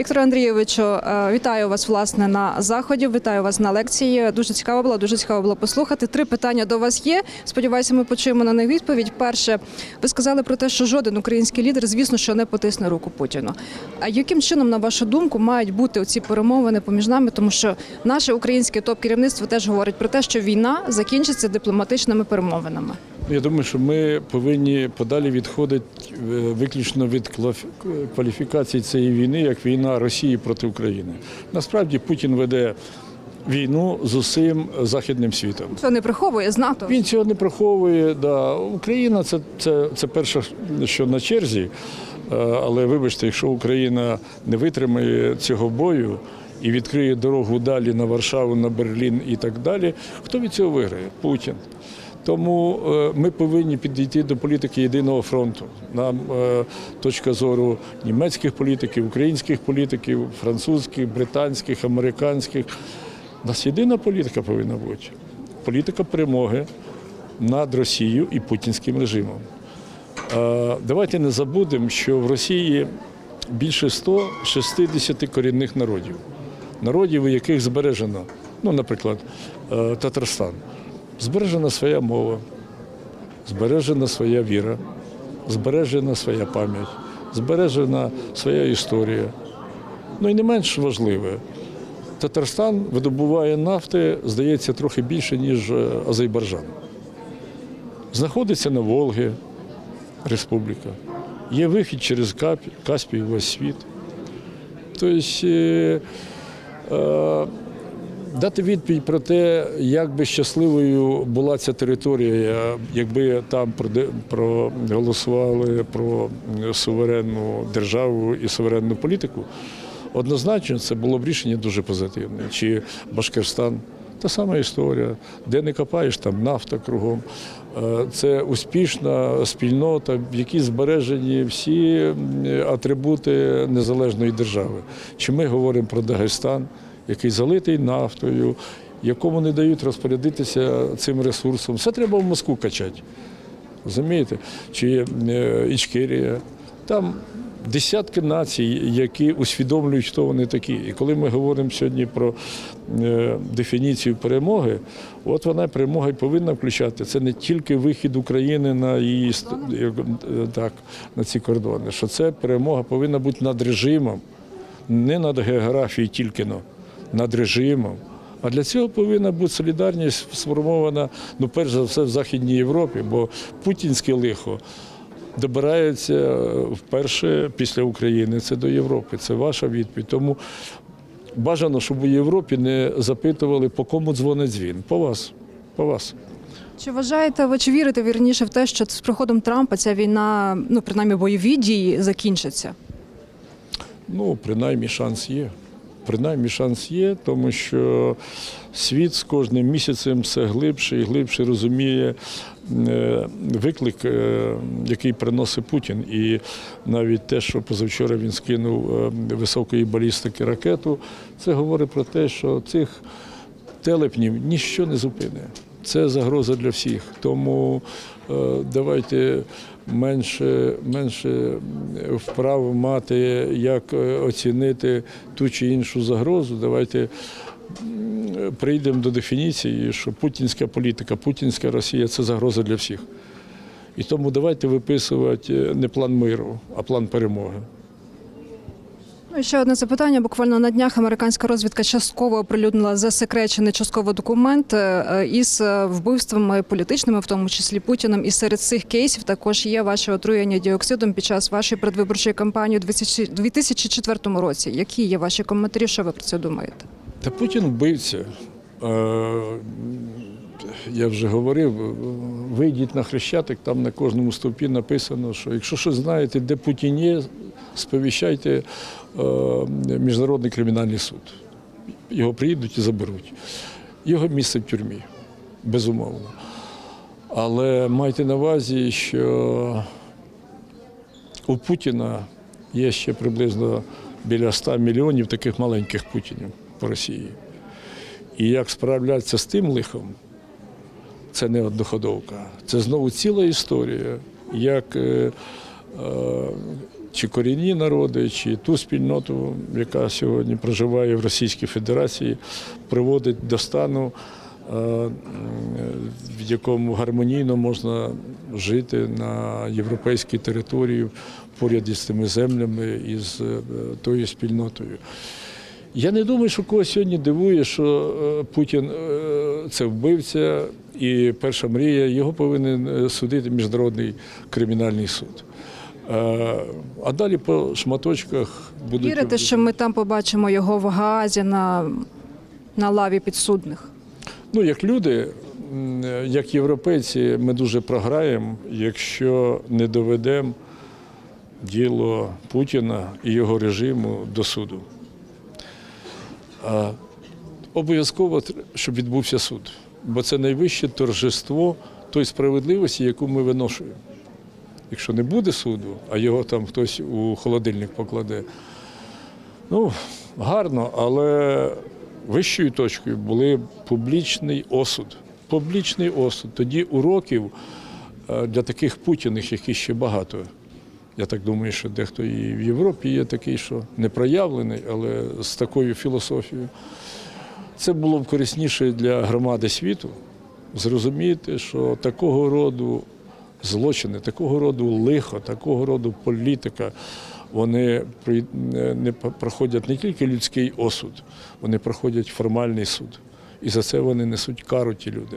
Вікторе Андрійовичу, е, вітаю вас власне на заході. Вітаю вас на лекції. Дуже цікаво було, дуже цікаво було послухати. Три питання до вас є. Сподіваюся, ми почуємо на них відповідь. Перше, ви сказали про те, що жоден український лідер, звісно, що не потисне руку Путіну. А яким чином, на вашу думку, мають бути оці перемовини поміж нами? Тому що наше українське топ-керівництво теж говорить про те, що війна закінчиться дипломатичними перемовинами. Я думаю, що ми повинні подалі відходити е, виключно від кваліфікації цієї війни як війна Росії проти України. Насправді Путін веде війну з усім західним світом. Це не приховує з НАТО. Він цього не приховує. Да. Україна це, це, це перше, що на черзі. Е, Але вибачте, якщо Україна не витримає цього бою і відкриє дорогу далі на Варшаву, на Берлін і так далі, хто від цього виграє? Путін. Тому е, ми повинні підійти до політики єдиного фронту. Нам е, точка зору німецьких політиків, українських політиків, французьких, британських, американських. У нас єдина політика повинна бути політика перемоги над Росією і путінським режимом. Е, Давайте не забудемо, що в Росії більше 160 корінних народів, народів, у яких збережено, ну, наприклад, Татарстан, збережена своя мова, збережена своя віра, збережена своя пам'ять, збережена своя історія. Ну і не менш важливе, Татарстан видобуває нафти, здається, трохи більше, ніж е, Азербайджан. Знаходиться на Волгі республіка. Є вихід через Каспій весь світ. Тобто е, е, дати відповідь про те, як би щасливою була ця територія, якби там проголосували про суверенну державу і суверенну політику, однозначно це було б рішення дуже позитивне. Чи Башкирстан. Та сама історія, де не копаєш, там нафта кругом. Е, Це успішна спільнота, в якій збережені всі атрибути незалежної держави. Чи ми говоримо про Дагестан, який залитий нафтою, якому не дають розпорядитися цим ресурсом. Все треба в Москву качати. Розумієте? Чи е, Ічкерія. Там десятки націй, які усвідомлюють, хто вони такі. І коли ми говоримо сьогодні про е, дефініцію перемоги, от вона перемога й повинна включати. Це не тільки вихід України на її е, так, на ці кордони, що це перемога повинна бути над режимом, не над географією тільки, над режимом. А для цього повинна бути солідарність сформована, ну, перш за все, в Західній Європі, бо путінське лихо добирається вперше після України. Це до Європи. Це ваша відповідь. Тому бажано, щоб у Європі не запитували, по кому дзвонить дзвін. По вас. По вас. Чи вважаєте ви чи вірите вірніше в те, що з приходом Трампа ця війна, ну принаймні бойові дії, закінчиться? Ну, принаймні шанс є. Принаймні шанс є, тому що світ з кожним місяцем все глибше і глибше розуміє е, виклик, е, який приносить Путін. І навіть те, що позавчора він скинув е, високої балістики ракету, це говорить про те, що цих телепнів ніщо не зупине. Це загроза для всіх. Тому е, давайте менше, менше вправ мати, як е, оцінити ту чи іншу загрозу. Давайте прийдемо до дефініції, що путінська політика, путінська Росія це загроза для всіх. І тому давайте виписувати е, не план миру, а план перемоги. Ще одне запитання. Буквально на днях американська розвідка частково оприлюднила засекречений частково документ е, із е, вбивствами політичними, в тому числі Путіним. І серед цих кейсів також є ваше отруєння діоксидом під час вашої передвиборчої кампанії у 2000 2004 році. Які є ваші коментарі? Що ви про це думаєте? Та Путін вбивця. Е, Я вже говорив, вийдіть на Хрещатик, там на кожному стовпі написано, що якщо щось знаєте, де Путін є, сповіщайте е, Міжнародний кримінальний суд. Його приїдуть і заберуть. Його місце в тюрмі, безумовно. Але майте на увазі, що у Путіна є ще приблизно біля 100 мільйонів таких маленьких Путінів по Росії. І як справлятися з тим лихом, це не одноходовка. Це знову ціла історія, як е, е, чи корінні народи, чи ту спільноту, яка сьогодні проживає в Російській Федерації, приводить до стану, е, в якому гармонійно можна жити на європейській території поряд із тими землями і з е, тою спільнотою. Я не думаю, що когось сьогодні дивує, що е, Путін це вбивця, і перша мрія його повинен судити міжнародний кримінальний суд. Е, А далі по шматочках будуть Вірите, що ми там побачимо його в Гаазі на, на лаві підсудних? Ну, як люди, як європейці, ми дуже програємо, якщо не доведемо діло Путіна і його режиму до суду. Обов'язково, щоб відбувся суд, бо це найвище торжество тої справедливості, яку ми виношуємо. Якщо не буде суду, а його там хтось у холодильник покладе, Ну, гарно, але вищою точкою були публічний осуд. Публічний осуд. Тоді уроків е, для таких путіних, яких ще багато. Я так думаю, що дехто і в Європі є такий, що не проявлений, але з такою філософією. Це було б корисніше для громади світу зрозуміти, що такого роду злочини, такого роду лихо, такого роду політика, вони при- не не проходять не тільки людський осуд, вони проходять формальний суд. І за це вони несуть кару ті люди.